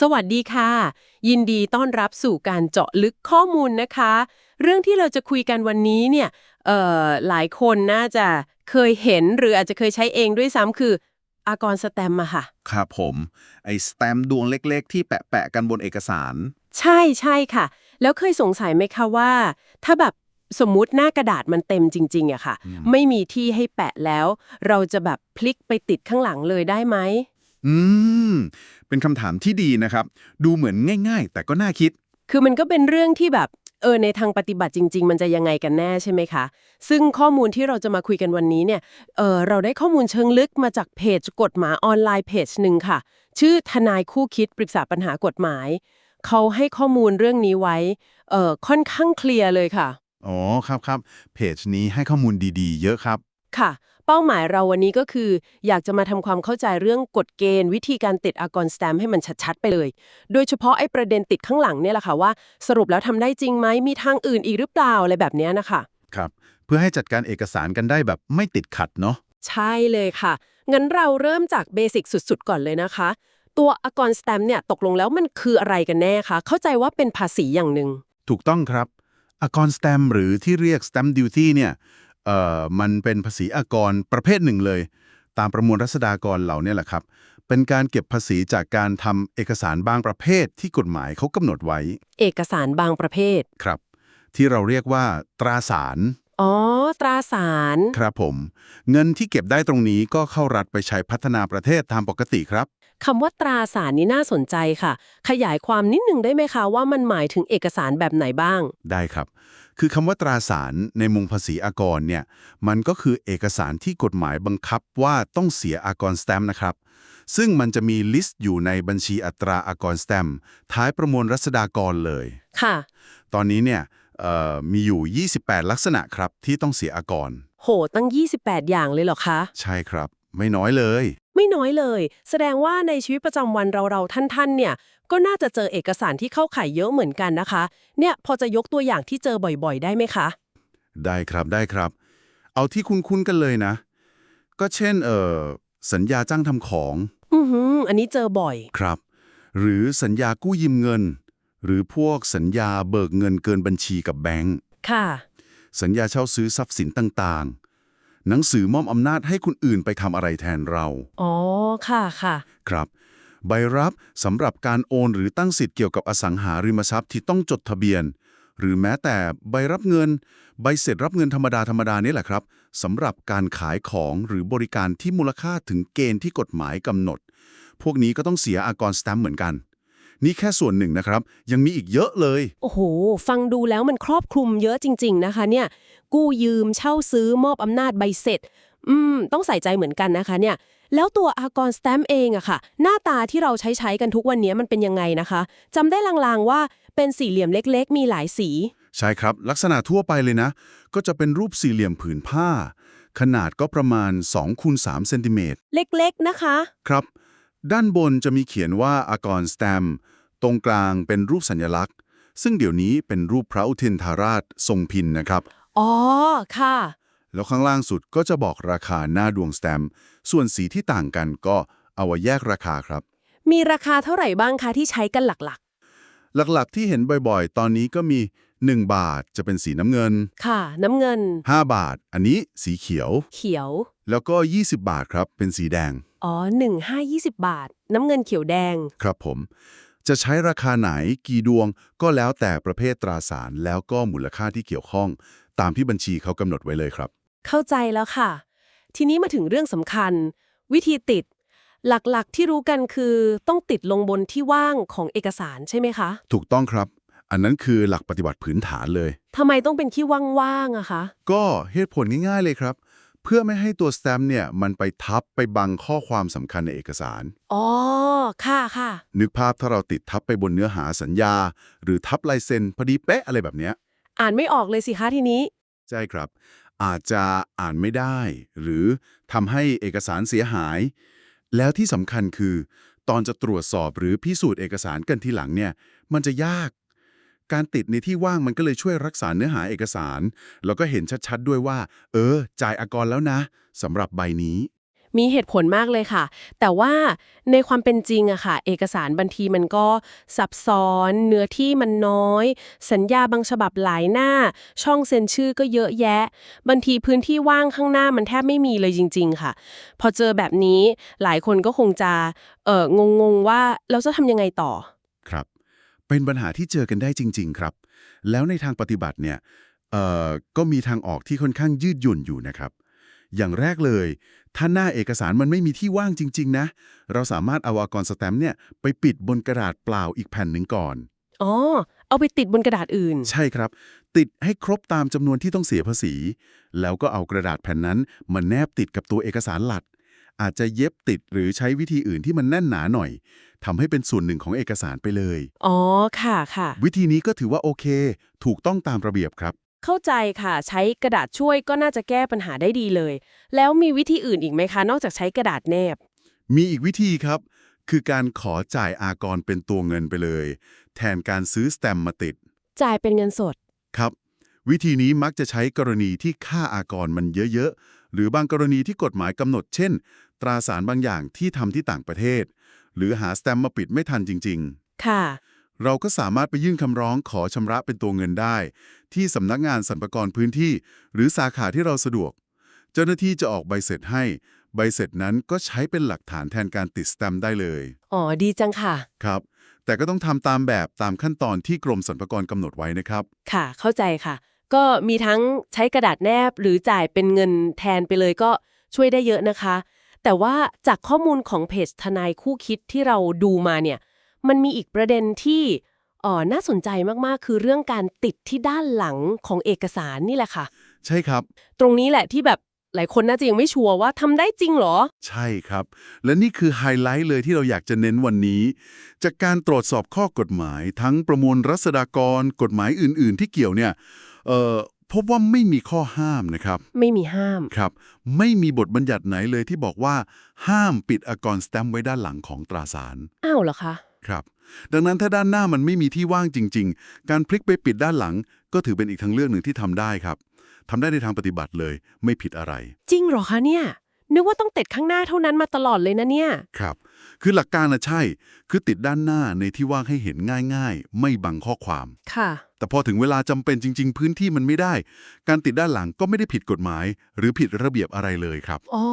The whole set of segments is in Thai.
สวัสดีค่ะ ยินดีต้อนรับสู่การเจาะลึกข้อมูลนะคะ เรื่องที่เราจะคุยกันวันนี้เนี่ยเอ่อหลายคนน่าจะเคยเห็นหรืออาจจะเคยใช้เองด้วยซ้ำคือ อากรสแตมป์อะค่ะ ครับผม ไอ้สแตมป์ดวงเล็กๆ ที่แปะๆกันบนเอกสาร ใช่ใช่ค่ะ แล้วเคยสงสัยไหมคะว่า ถ้าแบบสมมุติหน้ากระดาษมันเต็มจริงๆอะค่ะอืมไม่มีที่ให้แปะแล้ว เราจะแบบพลิกไปติดข้างหลังเลยได้ไหม อืม เป็นคำถามที่ดีนะครับ ดูเหมือนง่าย ๆ แต่ก็น่าคิด คือมันก็เป็นเรื่องที่แบบเออในทางปฏิบัติจริง ๆ มันจะยังไงกันแน่ใช่ไหมคะ ซึ่งข้อมูลที่เราจะมาคุยกันวันนี้เนี่ยเออเราได้ข้อมูลเชิงลึกมาจากเพจกฎหมายออนไลน์เพจหนึ่งค่ะ ชื่อทนายคู่คิดปรึกษาปัญหากฎหมาย เขาให้ข้อมูลเรื่องนี้ไว้เออค่อนข้างเคลียร์เลยค่ะ อ๋อครับครับเพจนี้ให้ข้อมูลดีๆ เยอะครับ ค่ะ เป้าหมายเราวันนี้ก็คือ อยากจะมาทำความเข้าใจเรื่องกฎเกณฑ์ วิธีการติดอากรสแตมป์ให้มันชัดๆ ไปเลย โดยเฉพาะไอ้ประเด็นติดข้างหลังเนี่ยแหละค่ะว่า สรุปแล้วทำได้จริงไหมมีทางอื่นอีกหรือเปล่าอะไรแบบเนี้ยนะคะครับ เพื่อให้จัดการเอกสารกันได้แบบไม่ติดขัดเนาะใช่เลยค่ะ งั้นเราเริ่มจากเบสิกสุดๆ ก่อนเลยนะคะ ตัวอากรสแตมป์เนี่ยตกลงแล้วมันคืออะไรกันแน่คะเข้าใจว่าเป็นภาษีอย่างหนึ่งถูกต้องครับอากรสแตมหรือที่เรียก stamp duty เนี่ย เอ่อมันเป็นภาษีอากรประเภทหนึ่งเลย ตามประมวลรัษฎากรเหล่านี้แหละครับ เป็นการเก็บภาษีจากการทำเอกสารบางประเภทที่กฎหมายเขากำหนดไว้ เอกสารบางประเภท ครับ ที่เราเรียกว่าตราสารอ๋อ ตราสาร ครับผม เงินที่เก็บได้ตรงนี้ก็เข้ารัฐไปใช้พัฒนาประเทศตามปกติครับ คำว่าตราสารนี้น่าสนใจค่ะ ขยายความนิดหนึ่งได้ไหมคะว่ามันหมายถึงเอกสารแบบไหนบ้าง ได้ครับ คือคำว่าตราสารในมุมภาษีอากรเนี่ย มันก็คือเอกสารที่กฎหมายบังคับว่าต้องเสียอากรสแตมป์นะครับ ซึ่งมันจะมีลิสต์อยู่ในบัญชีอัตราอากรสแตมป์ท้ายประมวลรัษฎากรเลย ค่ะ ตอนนี้เนี่ยเอ่อ มีอยู่ 28 ลักษณะครับที่ต้องเสียอากร โห ตั้ง 28 อย่างเลยเหรอคะ ใช่ครับ ไม่น้อยเลย ไม่น้อยเลย แสดงว่าในชีวิตประจำวันเราเราๆท่านๆ เนี่ย ก็น่าจะเจอเอกสารที่เข้าข่ายเยอะเหมือนกันนะคะ เนี่ยพอจะยกตัวอย่างที่เจอบ่อยๆ ได้ไหมคะ ได้ครับได้ครับ เอาที่คุ้นๆกันเลยนะ ก็เช่นเอ่อสัญญาจ้างทำของ อือหืออันนี้เจอบ่อย ครับ หรือสัญญากู้ยืมเงิน หรือพวกสัญญาเบิกเงินเกินบัญชีกับแบงก์ค่ะ สัญญาเช่าซื้อทรัพย์สินต่างๆ หนังสือมอบอำนาจให้คนอื่นไปทำอะไรแทนเรา อ๋อ ค่ะค่ะ ครับ ใบรับสำหรับการโอนหรือตั้งสิทธิ์เกี่ยวกับอสังหาริมทรัพย์ที่ต้องจดทะเบียน หรือแม้แต่ใบรับเงิน ใบเสร็จรับเงินธรรมดาธรรมดานี่แหละครับสำหรับการขายของหรือบริการที่มูลค่าถึงเกณฑ์ที่กฎหมายกำหนด พวกนี้ก็ต้องเสียอากรสแตมป์เหมือนกัน นี่แค่ส่วนหนึ่งนะครับ ยังมีอีกเยอะเลย โอ้โห ฟังดูแล้วมันครอบคลุมเยอะจริง ๆ นะคะ เนี่ย กู้ยืมเช่าซื้อมอบอำนาจใบเสร็จ อืม ต้องใส่ใจเหมือนกันนะคะเนี่ย แล้วตัวอากรสแตมป์เองอะค่ะ หน้าตาที่เราใช้ใช้กันทุกวันนี้มันเป็นยังไงนะคะจำได้ลางๆว่าเป็นสี่เหลี่ยมเล็ก ๆ มีหลายสี ใช่ครับ ลักษณะทั่วไปเลยนะ ก็จะเป็นรูปสี่เหลี่ยมผืนผ้า ขนาดก็ประมาณ2คูณ3เซนติเมตรเล็ก ๆ นะคะ ครับ ด้านบนจะมีเขียนว่าอากรสแตมป์ ตรงกลางเป็นรูปสัญลักษณ์ ซึ่งเดี๋ยวนี้เป็นรูปพระอุทินทาราชทรงพินนะครับ อ๋อ ค่ะ แล้วข้างล่างสุดก็จะบอกราคาหน้าดวงสแตมป์ส่วนสีที่ต่างกันก็เอาไว้แยกราคาครับ มีราคาเท่าไหร่บ้างคะที่ใช้กันหลักหลักๆ ที่เห็นบ่อยๆ ตอนนี้ก็มี 1 บาทจะเป็นสีน้ำเงินๆค่ะ น้ำเงิน 5 บาท อันนี้สีเขียว เขียว แล้วก็ 20 บาทครับ เป็นสีแดง อ๋อหนึ่งห้ายี่สิบบาท น้ำเงินเขียวแดง ครับผม จะใช้ราคาไหนกี่ดวงก็แล้วแต่ประเภทตราสารแล้วก็มูลค่าที่เกี่ยวข้อง ตามที่บัญชีเขากำหนดไว้เลยครับ เข้าใจแล้วค่ะ ทีนี้มาถึงเรื่องสำคัญ วิธีติด หลักๆที่รู้กันคือต้องติดลงบนที่ว่างของเอกสารใช่ไหมคะ ถูกต้องครับ อันนั้นคือหลักปฏิบัติพื้นฐานเลยทำไมต้องเป็นที่ว่างๆอะคะ ก็เหตุผลง่ายๆเลยครับ เพื่อไม่ให้ตัวสแตมป์เนี่ยมันไปทับไปบังข้อความสำคัญในเอกสาร อ๋อ ค่ะค่ะ นึกภาพถ้าเราติดทับไปบนเนื้อหาสัญญา หรือทับลายเซ็นพอดีเป๊ะอะไรแบบเนี้ยอ่านไม่ออกเลยสิคะทีนี้ ใช่ครับ อาจจะอ่านไม่ได้ หรือทำให้เอกสารเสียหาย แล้วที่สำคัญคือ ตอนจะตรวจสอบหรือพิสูจน์เอกสารกันทีหลังเนี่ย มันจะยาก การติดในที่ว่างมันก็เลยช่วยรักษาเนื้อหาเอกสาร แล้วก็เห็นชัดๆด้วยว่า เออ จ่ายอากรแล้วนะสำหรับใบนี้ มีเหตุผลมากเลยค่ะ แต่ว่าในความเป็นจริงอะค่ะ เอกสารบางทีมันก็ซับซ้อน เนื้อที่มันน้อย สัญญาบางฉบับหลายหน้า ช่องเซ็นชื่อก็เยอะแยะบางทีพื้นที่ว่างข้างหน้ามันแทบไม่มีเลยจริง ๆ ค่ะ พอเจอแบบนี้หลายคนก็คงจะเอองงๆว่าเราจะทำยังไงต่อ ครับ เป็นปัญหาที่เจอกันได้จริง ๆ ครับ แล้วในทางปฏิบัติเนี่ยเอ่อก็มีทางออกที่ค่อนข้างยืดหยุ่นอยู่นะครับ อย่างแรกเลย ถ้าหน้าเอกสารมันไม่มีที่ว่างจริง ๆ นะ เราสามารถเอาอากรสแตมป์เนี่ยไปปิดบนกระดาษเปล่าอีกแผ่นหนึ่งก่อน อ๋อ เอาไปติดบนกระดาษอื่น ใช่ครับ ติดให้ครบตามจำนวนที่ต้องเสียภาษี แล้วก็เอากระดาษแผ่นนั้นมาแนบติดกับตัวเอกสารหลักอาจจะเย็บติดหรือใช้วิธีอื่นที่มันแน่นหนาหน่อย ทำให้เป็นส่วนหนึ่งของเอกสารไปเลย อ๋อ ค่ะค่ะ วิธีนี้ก็ถือว่าโอเค ถูกต้องตามระเบียบครับ เข้าใจค่ะ ใช้กระดาษช่วยก็น่าจะแก้ปัญหาได้ดีเลย แล้วมีวิธีอื่นอีกไหมคะ นอกจากใช้กระดาษแนบ มีอีกวิธีครับ คือการขอจ่ายอากรเป็นตัวเงินไปเลย แทนการซื้อสแตมป์มาติด จ่ายเป็นเงินสด ครับ วิธีนี้มักจะใช้กรณีที่ค่าอากรมันเยอะๆ หรือบางกรณีที่กฎหมายกำหนด เช่น ตราสารบางอย่างที่ทำที่ต่างประเทศ หรือหาสแตมป์มาปิดไม่ทันจริงค่ะๆเราก็สามารถไปยื่นคำร้องขอชำระเป็นตัวเงินได้ ที่สำนักงานสรรพากรพื้นที่ หรือสาขาที่เราสะดวก เจ้าหน้าที่จะออกใบเสร็จให้ ใบเสร็จนั้นก็ใช้เป็นหลักฐานแทนการติดสแตมป์ได้เลย อ๋อ ดีจังค่ะ ครับ แต่ก็ต้องทำตามแบบตามขั้นตอนที่กรมสรรพากรกำหนดไว้นะครับ ค่ะ เข้าใจค่ะ ก็มีทั้งใช้กระดาษแนบหรือจ่ายเป็นเงินแทนไปเลยก็ช่วยได้เยอะนะคะ แต่ว่าจากข้อมูลของเพจทนายคู่คิดที่เราดูมาเนี่ย มันมีอีกประเด็นที่เอ๋อน่าสนใจมาก ๆ คือเรื่องการติดที่ด้านหลังของเอกสารนี่แหละค่ะ ใช่ครับ ตรงนี้แหละที่แบบหลายคนน่าจะยังไม่ชัวร์ว่าทำได้จริงเหรอ ใช่ครับ และนี่คือไฮไลท์เลยที่เราอยากจะเน้นวันนี้ จากการตรวจสอบข้อกฎหมายทั้งประมวลรัษฎากรกฎหมายอื่น ๆ ที่เกี่ยวเนี่ยเอ่อ พบว่าไม่มีข้อห้ามนะครับ ไม่มีห้าม ครับ ไม่มีบทบัญญัติไหนเลยที่บอกว่า ห้ามปิดอากรสแตมป์ไว้ด้านหลังของตราสาร อ้าวเหรอคะ ครับ ดังนั้นถ้าด้านหน้ามันไม่มีที่ว่างจริง ๆ การพลิกไปปิดด้านหลัง ก็ถือเป็นอีกทางเลือกหนึ่งที่ทำได้ครับทำได้ในทางปฏิบัติเลย ไม่ผิดอะไร จริงเหรอคะเนี่ย นึกว่าต้องติดข้างหน้าเท่านั้นมาตลอดเลยนะเนี่ย ครับ คือหลักการนะใช่ คือติดด้านหน้าในที่ว่างให้เห็นง่ายๆ ไม่บังข้อความ ค่ะ แต่พอถึงเวลาจำเป็นจริง ๆ พื้นที่มันไม่ได้ การติดด้านหลังก็ไม่ได้ผิดกฎหมาย หรือผิดระเบียบอะไรเลยครับ อ๋อ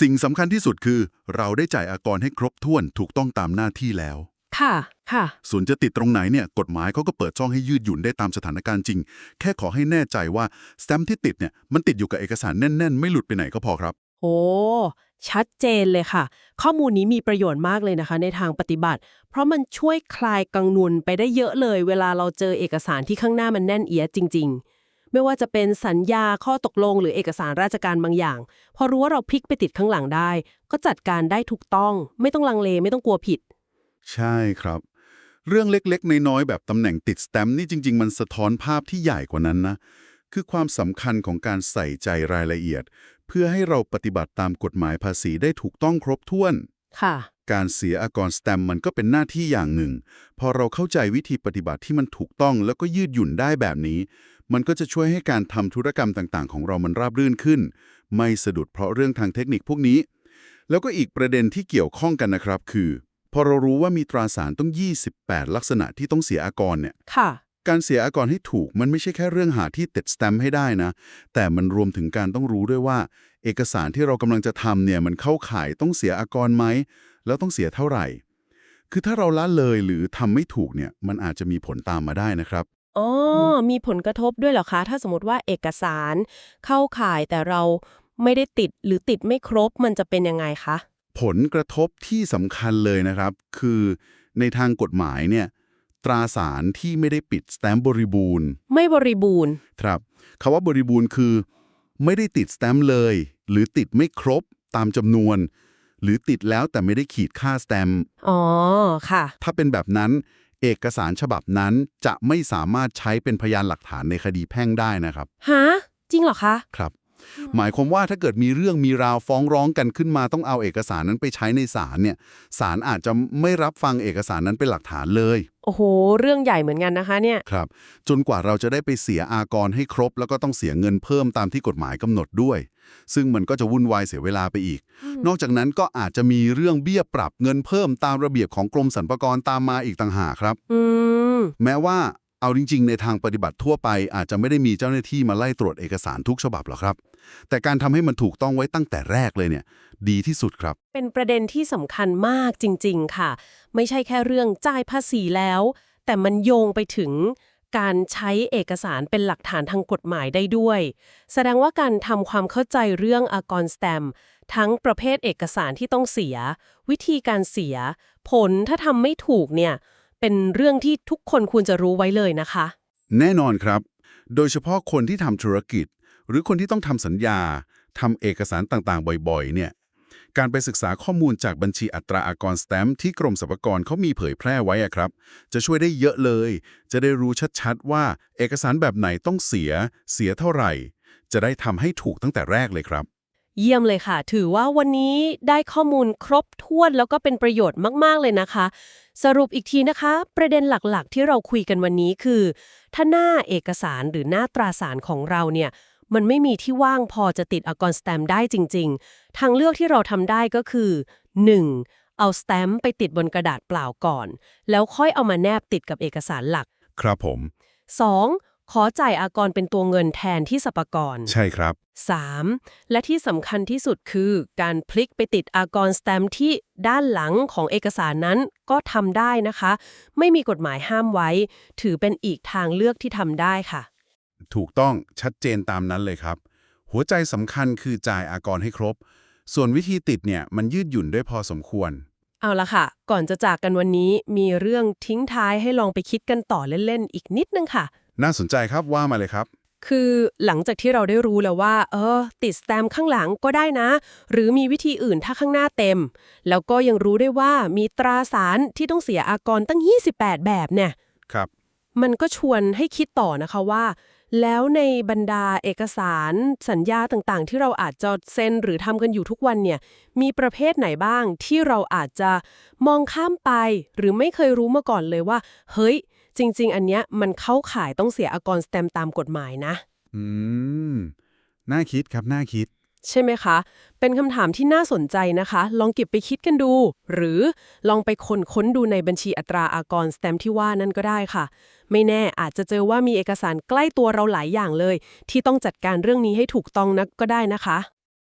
สิ่งสำคัญที่สุดคือ เราได้จ่ายอากรให้ครบถ้วนถูกต้องตามหน้าที่แล้ว ค่ะ ค่ะ ส่วนจะติดตรงไหนเนี่ยกฎหมายเขาก็เปิดช่องให้ยืดหยุ่นได้ตามสถานการณ์จริง แค่ขอให้แน่ใจว่าสแตมป์ที่ติดเนี่ยมันติดอยู่กับเอกสารแน่นๆ ไม่หลุดไปไหนก็พอครับ โอ้ ชัดเจนเลยค่ะ ข้อมูลนี้มีประโยชน์มากเลยนะคะ ในทางปฏิบัติ เพราะมันช่วยคลายกังวลไปได้เยอะเลย เวลาเราเจอเอกสารที่ข้างหน้ามันแน่นเอียดจริง ๆ ไม่ว่าจะเป็นสัญญาข้อตกลง หรือเอกสารราชการบางอย่าง พอรู้ว่าเราพลิกไปติดข้างหลังได้ ก็จัดการได้ถูกต้อง ไม่ต้องลังเลไม่ต้องกลัวผิด ใช่ครับ เรื่องเล็กๆ น้อยๆแบบตำแหน่งติดสแตมป์นี่จริง ๆ มันสะท้อนภาพที่ใหญ่กว่านั้นนะ คือความสำคัญของการใส่ใจรายละเอียด เพื่อให้เราปฏิบัติตามกฎหมายภาษีได้ถูกต้องครบถ้วน ค่ะ การเสียอากรสแตมป์มันก็เป็นหน้าที่อย่างหนึ่ง พอเราเข้าใจวิธีปฏิบัติที่มันถูกต้องแล้วก็ยืดหยุ่นได้แบบนี้ มันก็จะช่วยให้การทำธุรกรรมต่างๆ ของเรามันราบรื่นขึ้น ไม่สะดุดเพราะเรื่องทางเทคนิคพวกนี้ แล้วก็อีกประเด็นที่เกี่ยวข้องกันนะครับ คือ พอเรารู้ว่ามีตราสารต้อง 28 ลักษณะที่ต้องเสียอากรเนี่ยค่ะ การเสียอากรให้ถูกมันไม่ใช่แค่เรื่องหาที่ติดสแตมป์ให้ได้นะ แต่มันรวมถึงการต้องรู้ด้วยว่า เอกสารที่เรากำลังจะทำเนี่ยมันเข้าข่ายต้องเสียอากรไหม แล้วต้องเสียเท่าไหร่ คือถ้าเราละเลยหรือทำไม่ถูกเนี่ยมันอาจจะมีผลตามมาได้นะครับอ๋อมีผลกระทบด้วยเหรอคะ ถ้าสมมติว่าเอกสารเข้าข่ายแต่เราไม่ได้ติดหรือติดไม่ครบมันจะเป็นยังไงคะ ผลกระทบที่สำคัญเลยนะครับ คือในทางกฎหมายเนี่ย ตราสารที่ไม่ได้ปิดสแตมป์บริบูรณ์ ไม่บริบูรณ์ ครับคำว่าบริบูรณ์คือ ไม่ได้ติดสแตมป์เลย หรือติดไม่ครบตามจำนวน หรือติดแล้วแต่ไม่ได้ขีดค่าสแตมป์อ๋อ ค่ะ ถ้าเป็นแบบนั้นเอกสารฉบับนั้นจะไม่สามารถใช้เป็นพยานหลักฐานในคดีแพ่งได้นะครับ ฮะ จริงเหรอคะ ครับ หมายความว่าถ้าเกิดมีเรื่องมีราวฟ้องร้องกันขึ้นมาต้องเอาเอกสารนั้นไปใช้ในศาลเนี่ยศาลอาจจะไม่รับฟังเอกสารนั้นเป็นหลักฐานเลย โอ้โห เรื่องใหญ่เหมือนกันนะคะเนี่ยครับ จนกว่าเราจะได้ไปเสียอากรให้ครบ แล้วก็ต้องเสียเงินเพิ่มตามที่กฎหมายกำหนดด้วย ซึ่งมันก็จะวุ่นวายเสียเวลาไปอีก นอกจากนั้นก็อาจจะมีเรื่องเบี้ยปรับเงินเพิ่มตามระเบียบของกรมสรรพากรตามมาอีกต่างหากครับ อืม แม้ว่า เอาจริง ๆ ในทางปฏิบัติทั่วไปอาจจะไม่ได้มีเจ้าหน้าที่มาไล่ตรวจเอกสารทุกฉบับหรอกครับ แต่การทำให้มันถูกต้องไว้ตั้งแต่แรกเลยเนี่ย ดีที่สุดครับ เป็นประเด็นที่สำคัญมากจริง ๆ ค่ะ ไม่ใช่แค่เรื่องจ่ายภาษีแล้ว แต่มันโยงไปถึงการใช้เอกสารเป็นหลักฐานทางกฎหมายได้ด้วย แสดงว่าการทำความเข้าใจเรื่องอากรสแตมทั้งประเภทเอกสารที่ต้องเสีย วิธีการเสีย ผลถ้าทำไม่ถูกเนี่ย เป็นเรื่องที่ทุกคนควรจะรู้ไว้เลยนะคะ แน่นอนครับ โดยเฉพาะคนที่ทำธุรกิจ หรือคนที่ต้องทำสัญญาทำเอกสารต่างๆ บ่อยๆ เนี่ย การไปศึกษาข้อมูลจากบัญชีอัตราอากรสแตมป์ที่กรมสรรพากรเขามีเผยแพร่ไว้อะครับ จะช่วยได้เยอะเลย จะได้รู้ชัดๆ ว่าเอกสารแบบไหนต้องเสีย เสียเท่าไหร่ จะได้ทำให้ถูกตั้งแต่แรกเลยครับ เยี่ยมเลยค่ะ ถือว่าวันนี้ได้ข้อมูลครบถ้วนแล้วก็เป็นประโยชน์มาก ๆ เลยนะคะ สรุปอีกทีนะคะ ประเด็นหลักๆ ที่เราคุยกันวันนี้คือ ถ้าหน้าเอกสารหรือหน้าตราสารของเราเนี่ยมันไม่มีที่ว่างพอจะติดอากรสแตมป์ได้จริง ๆ ทางเลือกที่เราทำได้ก็คือ 1. เอาสแตมป์ไปติดบนกระดาษเปล่าก่อน แล้วค่อยเอามาแนบติดกับเอกสารหลัก ครับผม 2. ขอจ่ายอากรเป็นตัวเงินแทนที่สรรพากร ใช่ครับ 3. และที่สำคัญที่สุดคือการพลิกไปติดอากรสแตมป์ที่ด้านหลังของเอกสารนั้นก็ทำได้นะคะ ไม่มีกฎหมายห้ามไว้ ถือเป็นอีกทางเลือกที่ทำได้ค่ะ ถูกต้องชัดเจนตามนั้นเลยครับ หัวใจสำคัญคือจ่ายอากรให้ครบ ส่วนวิธีติดเนี่ยมันยืดหยุ่นด้วยพอสมควร เอาละค่ะ ก่อนจะจากกันวันนี้มีเรื่องทิ้งท้ายให้ลองไปคิดกันต่อเล่นๆอีกนิดนึงค่ะ น่าสนใจครับว่ามาเลยครับ คือหลังจากที่เราได้รู้แล้วว่า เออ ติดสแตมป์ข้างหลังก็ได้นะ หรือมีวิธีอื่นถ้าข้างหน้าเต็ม แล้วก็ยังรู้ได้ว่ามีตราสารที่ต้องเสียอากรตั้ง 28 แบบเนี่ยครับ มันก็ชวนให้คิดต่อนะคะว่า แล้วในบรรดาเอกสารสัญญาต่างๆ ที่เราอาจจะเซ็นหรือทำกันอยู่ทุกวันเนี่ยมีประเภทไหนบ้างที่เราอาจจะมองข้ามไป หรือไม่เคยรู้มาก่อนเลยว่า เฮ้ย จริง ๆ อันเนี้ยมันเข้าข่ายต้องเสียอากรสแตมป์ตามกฎหมายนะ อืม น่าคิดครับ น่าคิด ใช่ไหมคะ เป็นคำถามที่น่าสนใจนะคะ ลองเก็บไปคิดกันดู หรือลองไปค้นค้นดูในบัญชีอัตราอากรสแตมป์ที่ว่านั่นก็ได้ค่ะ ไม่แน่อาจจะเจอว่ามีเอกสารใกล้ตัวเราหลายอย่างเลย ที่ต้องจัดการเรื่องนี้ให้ถูกต้องนักก็ได้นะคะ